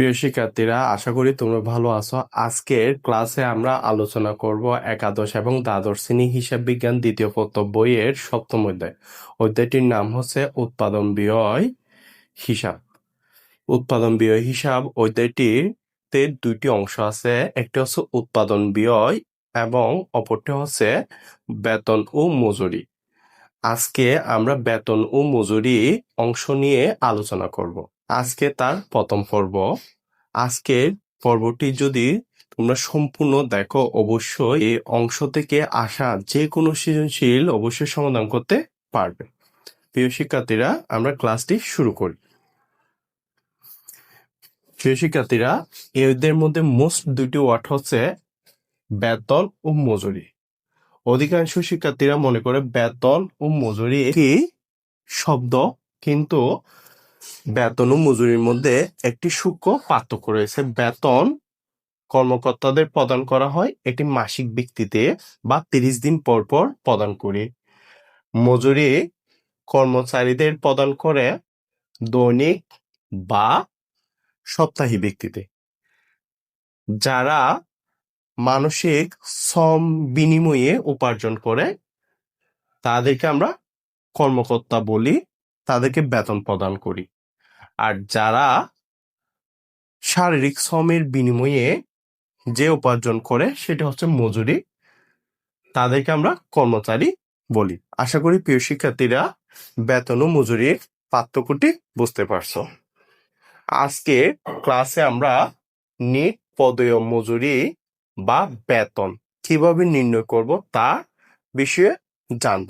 প্রিয় শিক্ষার্থীরা, আশা করি তোমরা ভালো আছো। আজকের ক্লাসে আমরা আলোচনা করব একাদশ এবং দ্বাদশ শ্রেণি হিসাব বিজ্ঞান দ্বিতীয় পত্র বইয়ের সপ্তম অধ্যায়। অধ্যায়টির নাম হচ্ছে উৎপাদন ব্যয় হিসাব। উৎপাদন ব্যয় হিসাব অধ্যায়টিতে দুইটি অংশ আছে। একটি হচ্ছে উৎপাদন ব্যয় এবং অপরটি হচ্ছে বেতন ও মজুরি। আজকে আমরা বেতন ও মজুরি অংশ নিয়ে আলোচনা করব। আজকে তার প্রথম পর্ব। আজকের পর্বটি যদি তোমরা সম্পূর্ণ দেখো, অবশ্যই এই অংশ থেকে আসা যে কোনো সৃজনশীল অবশ্যই সমাধান করতে পারবে। প্রিয় শিক্ষার্থীরা, আমরা ক্লাসটি শুরু করি। প্রিয় শিক্ষার্থীরা, এদের মধ্যে মোস্ট দুটি ওয়ার্ড হচ্ছে বেতন ও মজুরি। অধিকাংশ শিক্ষার্থীরা মনে করে বেতন ও মজুরি একটি শব্দ, কিন্তু বেতন ও মজুরির মধ্যে একটি সূক্ষ্ম পার্থক্য রয়েছে। বেতন কর্মকর্তাদের প্রদান করা হয় একটি মাসিক ভিত্তিতে বা তিরিশ দিন পর পর প্রদান করি। মজুরি কর্মচারীদের প্রদান করে দৈনিক বা সপ্তাহী ভিত্তিতে। যারা মানসিক শ্রম বিনিময়ে উপার্জন করে, তাদেরকে আমরা কর্মকর্তা বলি। তাদেরকে বেতন প্রদান করি। আর যারা শারীরিক শ্রমের বিনিময়ে যে উপার্জন করে সেটা হচ্ছে মজুরি, তাদেরকে আমরা কর্মচারী বলি। আশা করি প্রিয় শিক্ষার্থীরা বেতন ও মজুরির পার্থক্যটি বুঝতে পারছ। আজকে ক্লাসে আমরা নিট পদয় মজুরি বা বেতন কীভাবে নির্ণয় করব তা বিষয়ে জানব।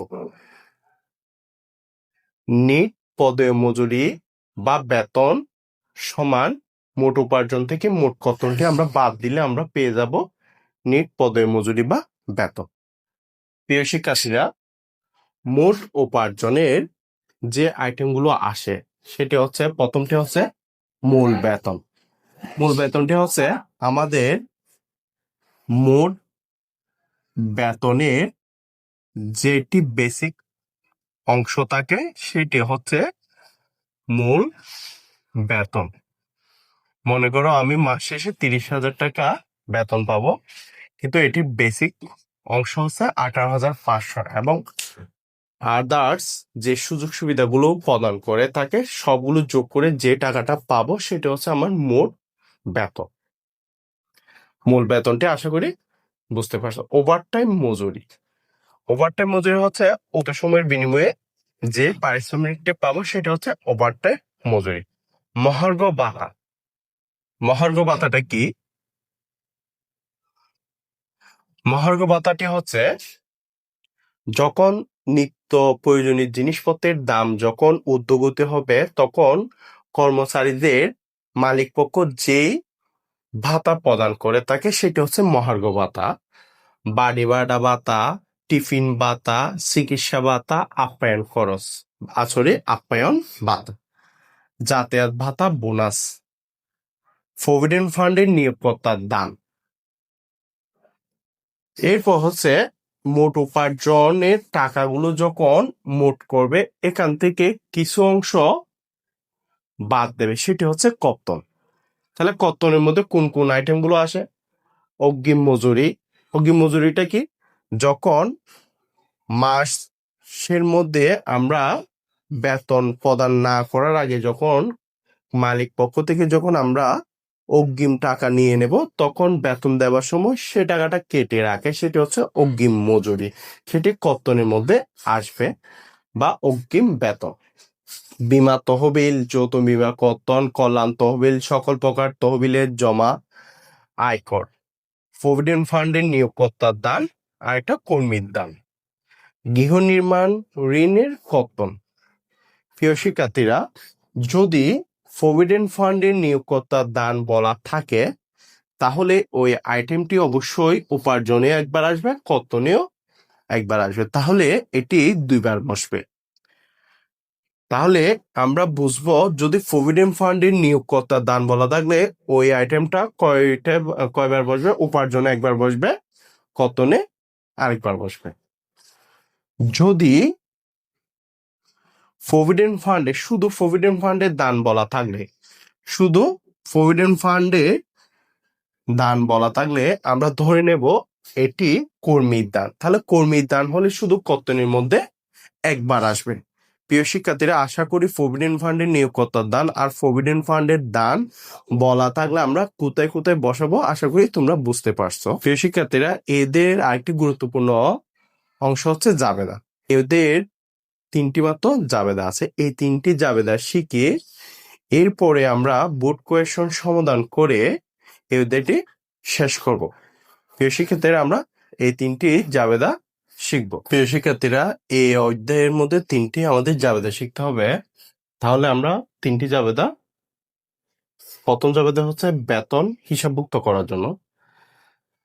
নিট পদে মজুরি বা বেতন সমান মোট উপার্জন থেকে মোট কতনটি আমরা বাদ দিলে আমরা পেয়ে যাব নিট পদে মজুরি বা বেতন। প্রিয় শিক্ষার্থীরা, মোট উপার্জনের যে আইটেমগুলো আসে, সেটি হচ্ছে, প্রথমটি হচ্ছে মূল বেতন। মূল বেতনটি হচ্ছে আমাদের মোট বেতনের যেটি বেসিক অংশ থাকে সেটি হচ্ছে মূল বেতন। মনে করো আমি মাস শেষে তিরিশ হাজার টাকা বেতন পাবো, কিন্তু এটি বেসিক অংশ হচ্ছে আঠারো হাজার পাঁচশো এবং আদার্স যে সুযোগ সুবিধাগুলো প্রদান করে তাকে সবগুলো যোগ করে যে টাকাটা পাবো সেটা হচ্ছে আমার মোট বেতন। মূল বেতনটি আশা করি বুঝতে পারছ। ওভারটাইম মজুরি। ওভারটাইম মজুরি হচ্ছে অত সময়ের বিনিময়ে যে পারিশ্রমিকটা পাবো সেটা হচ্ছে ওভারটাইম মজুরি। মহার্ঘ ভাতা মহার্ঘ বাতাটা কি? মহার্ঘ ভাতাটি হচ্ছে যখন নিত্য প্রয়োজনীয় জিনিসপত্রের দাম যখন উদ্যোগতি হবে তখন কর্মচারীদের মালিকপক্ষ যেই ভাতা প্রদান করে তাকে সেটা হচ্ছে মহার্ঘ ভাতা বাড়ি ভাড়া ভাতা টিফিন ভাতা চিকিৎসা ভাতা আপ্যায়ন খরচ। আসরে আপ্যায়ন ভাতা যাতায়াত ভাতা বোনাস। প্রভিডেন্ট ফান্ডের নিয়োগকর্তার দান। এরপর হচ্ছে মোট উপার্জনের টাকাগুলো যখন মোট করবে, এখান থেকে কিছু অংশ বাদ দেবে, সেটি হচ্ছে কর্তন। তাহলে কর্তনের মধ্যে কোন কোন আইটেমগুলো আসে? অগ্রিম মজুরি। অগ্রিম মজুরিটা কি? যখন মাসের মধ্যে আমরা বেতন প্রদান না করার আগে যখন মালিক পক্ষ থেকে যখন আমরা অগ্রিম টাকা নিয়ে নেব, তখন বেতন দেওয়ার সময় সে টাকাটা কেটে রাখে। সেটি হচ্ছে অগ্রিম মজুরি। সেটি কর্তনের মধ্যে আসবে বা অগ্রিম বেতন। বিমা তহবিল, যৌথ বিমা কর্তন কল্যাণ তহবিল, সকল প্রকার তহবিলের জমা আয়কর। প্রভিডেন্ট ফান্ডের নিয়োগকর্তার দান আর একটা কর্মীর দান। গৃহ নির্মাণ ঋণের কর্তন প্রিয় শিক্ষার্থীরা, যদি প্রভিডেন্ট ফান্ডের নিয়োগকর্তার দান বলা থাকে, তাহলে ওই আইটেমটি অবশ্যই উপার্জনে একবার আসবে কর্তনেও একবার আসবে। তাহলে এটি দুইবার বসবে। তাহলে আমরা বুঝব, যদি প্রভিডেন্ট ফান্ডের নিয়োগকর্তার দান বলা থাকলে, ওই আইটেমটা কয়টা, কয়বার বসবে? উপার্জনে একবার বসবে কতনে আরেকবার বসবে। যদি প্রভিডেন্ট ফান্ডে শুধু প্রভিডেন্ট ফান্ডে দান বলা থাকলে, শুধু প্রভিডেন্ট ফান্ডে দান বলা থাকলে আমরা ধরে নেব এটি কর্মীর দান। তাহলে কর্মীর দান হলে শুধু কর্তনের মধ্যে একবার আসবে। প্রিয় শিক্ষার্থীরা, আশা করি প্রভিডেন্ট ফান্ডের নিয়োগকর্তার দান আর প্রভিডেন্ট ফান্ডের দান বলা থাকলে আমরা কোথায় কোথায় বসাবো, আশা করি তোমরা বুঝতে পারছ। প্রিয় শিক্ষার্থীরা, এদের আরেকটি গুরুত্বপূর্ণ অংশ হচ্ছে জাবেদা। এদের তিনটি মাত্র জাবেদা আছে। এই তিনটি জাবেদা শিখে এরপরে আমরা বোর্ড কোয়েশন সমাধান করে এদেরটি শেষ করব। প্রিয় শিক্ষার্থীরা, আমরা এই তিনটি জাবেদা শিখব। প্রিয় শিক্ষার্থীরা, এই অধ্যায়ের মধ্যে তিনটি আমাদের জাবেদা শিখতে হবে। তাহলে আমরা তিনটি জাবেদা, প্রথম জাবেদা হচ্ছে বেতন হিসাবভুক্ত করার জন্য।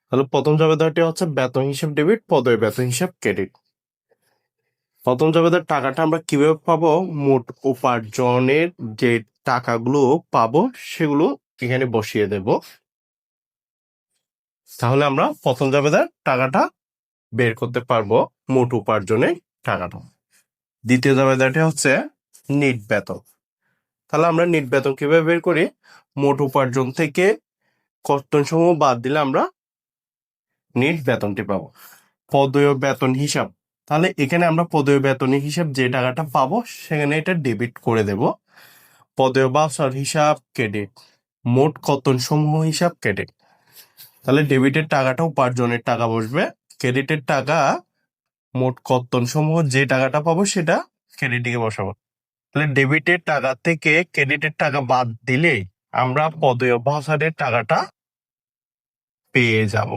তাহলে প্রথম জাবেদাটি হচ্ছে বেতন হিসাব ডেবিট পদয় বেতন হিসাব ক্রেডিট। প্রথম জাবেদার টাকাটা আমরা কীভাবে পাবো? মোট উপার্জনের যে টাকাগুলো পাবো, সেগুলো এখানে বসিয়ে দেব। তাহলে আমরা প্রথম জাবেদার টাকাটা বের করতে পারব মোট উপার্জনের টাকাটা। দ্বিতীয় জাবেদাটি হচ্ছে নিট বেতন। তাহলে আমরা নিট বেতন কীভাবে বের করি? মোট উপার্জন থেকে কর্তন সমূহ বাদ দিলে আমরা নিট বেতনটি পাবো। পদয় বেতন হিসাব। তাহলে এখানে আমরা পদয় বেতন হিসাব যে টাকাটা পাবো, সেখানে এটা ডেবিট করে দেব। পদয় বাউসার হিসাব ক্রেডিট মোট কর্তন সমূহ হিসাব ক্রেডিট তাহলে ডেবিটের টাকাটা উপার্জনের টাকা বসবে ক্রেডিটের টাকা মোট কর্তন সমূহ যে টাকাটা পাবো সেটা ক্রেডিটে বসাবো। তাহলে ডেবিটের টাকা থেকে ক্রেডিটের টাকা বাদ দিলেই আমরা পদয় বাউসারের টাকাটা পেয়ে যাব।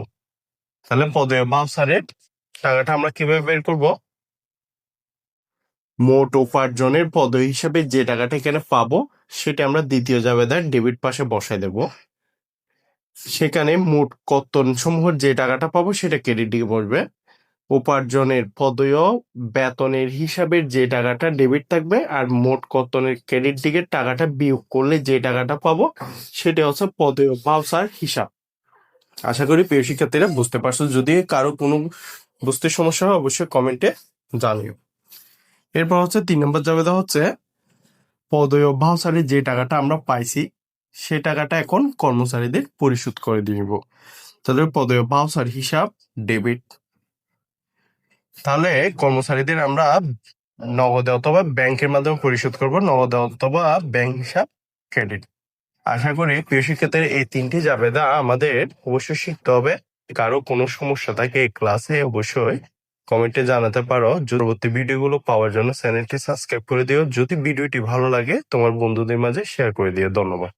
তাহলে পদয় বাউসারের টাকাটা আমরা কীভাবে বের করব? মোট উপার্জনের পদ হিসাবে যে টাকাটা এখানে পাবো সেটা আমরা দ্বিতীয় জাবেদার ডেবিট পাশে বসাই দেব। সেখানে মোট কর্তন সমূহের যে টাকাটা পাবো সেটা ক্রেডিট দিকে বসবে। উপার্জনের পদয় বেতনের হিসাবের যে টাকাটা ডেবিট থাকবে আর মোট কর্তনের ক্রেডিট দিকের টাকাটা বিয়োগ করলে যে টাকাটা পাবো সেটা হচ্ছে পদয় বাউসার হিসাব। আশা করি প্রিয় শিক্ষার্থীরা বুঝতে পারছ। যদি কারও কোনো বুঝতে সমস্যা হয় অবশ্যই কমেন্টে জানিও। এরপর হচ্ছে তিন নম্বর জাবেদা হচ্ছে পদয় ভাউচারে যে টাকাটা আমরা পাইছি সে টাকাটা এখন কর্মচারীদের পরিশোধ করে দিব তাহলে পদয় ভাউচার হিসাব ডেবিট তাহলে কর্মচারীদের আমরা নগদে অথবা ব্যাংকের মাধ্যমে পরিশোধ করব, নগদে অথবা ব্যাংক হিসাব ক্রেডিট আশা করি প্রিয় শিক্ষার্থীর এই তিনটি জাবেদা আমাদের অবশ্যই শিখতে হবে। কারও কোনো সমস্যা থাকে ক্লাসে অবশ্যই কমেন্টে জানাতে পারো। পরবর্তী ভিডিওগুলো পাওয়ার জন্য চ্যানেলটি সাবস্ক্রাইব করে দিও। যদি ভিডিওটি ভালো লাগে তোমার বন্ধুদের মাঝে শেয়ার করে দিও। ধন্যবাদ।